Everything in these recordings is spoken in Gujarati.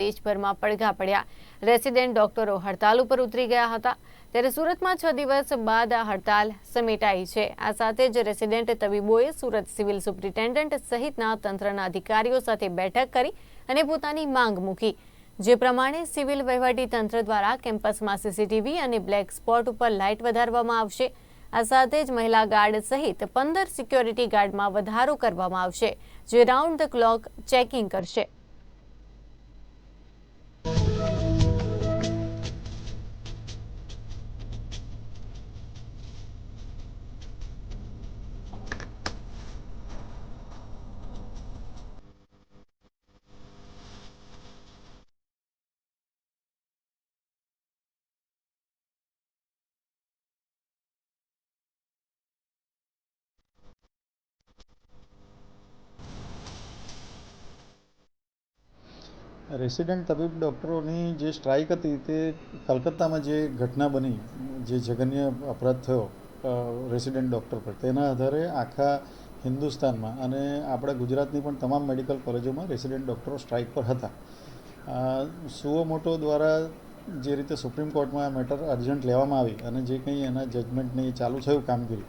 દેશભરમાં પડઘા પડ્યા. રેસિડેન્ટ ડોક્ટરો હડતાલ ઉપર ઉતરી ગયા હતા. ત્યારે સુરતમાં છ દિવસ બાદ આ હડતાલ સમેટાઈ છે. આ સાથે જ રેસિડેન્ટ તબીબોએ સુરત સિવિલ સુપ્રિન્ટેન્ડન્ટ સહિતના તંત્રના અધિકારીઓ સાથે બેઠક કરી અને પોતાની માંગ મૂકી. જે પ્રમાણે સિવિલ વહીવટી તંત્ર દ્વારા કેમ્પસમાં સીસીટીવી અને બ્લેક સ્પોટ ઉપર લાઇટ વધારવામાં આવશે. આ સાથે જ મહિલા ગાર્ડ સહિત પંદર સિક્યોરિટી ગાર્ડમાં વધારો કરવામાં આવશે, જે રાઉન્ડ ધ ક્લોક ચેકિંગ કરશે. રેસિડેન્ટ તબીબ ડૉક્ટરોની જે સ્ટ્રાઇક હતી તે કલકત્તામાં જે ઘટના બની, જે જઘન્ય અપરાધ થયો રેસિડેન્ટ ડૉક્ટર પર, તેના આધારે આખા હિન્દુસ્તાનમાં અને આપણા ગુજરાતની પણ તમામ મેડિકલ કોલેજોમાં રેસિડેન્ટ ડૉક્ટરો સ્ટ્રાઇક પર હતા. સુઓ મોટો દ્વારા જે રીતે સુપ્રીમ કોર્ટમાં આ મેટર અર્જન્ટ લેવામાં આવી અને જે કંઈ એના જજમેન્ટની ચાલુ થયું કામગીરી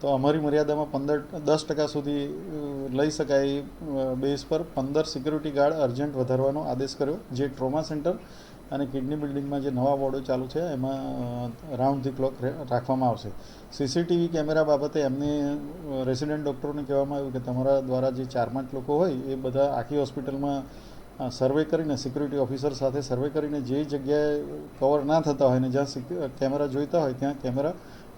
તો અમારી મર્યાદામાં પંદર, દસ ટકા સુધી લઈ શકાય બેઝ પર પંદર સિક્યુરિટી ગાર્ડ અર્જન્ટ વધારવાનો આદેશ કર્યો, જે ટ્રોમા સેન્ટર અને કિડની બિલ્ડિંગમાં જે નવા વોર્ડો ચાલુ છે, એમાં રાઉન્ડ ધી ક્લોક રાખવામાં આવશે. સીસીટીવી કેમેરા બાબતે એમને રેસિડેન્ટ ડૉક્ટરોને કહેવામાં આવ્યું કે તમારા દ્વારા જે ચાર પાંચ લોકો હોય, એ બધા આખી હોસ્પિટલમાં સર્વે કરીને, સિક્યુરિટી ઓફિસર સાથે સર્વે કરીને, જે જગ્યાએ કવર ના થતા હોય ને જ્યાં કેમેરા જોઈતા હોય, ત્યાં કેમેરા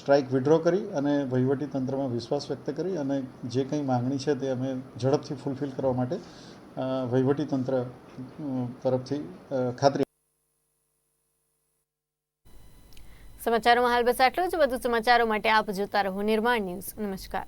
સ્ટ્રાઇક વિડ્રો કરી અને વહીવટી તંત્રમાં વિશ્વાસ વ્યક્ત કરી અને જે કંઈ માંગણી છે તે અમે ઝડપથી ફૂલફિલ કરવા માટે વહીવટી તંત્ર તરફથી ખાતરી સમાચારોમાં હાલ બસ આટલું જ. વધુ સમાચારો માટે આપ જોતા રહો નિર્માણ ન્યૂઝ. નમસ્કાર.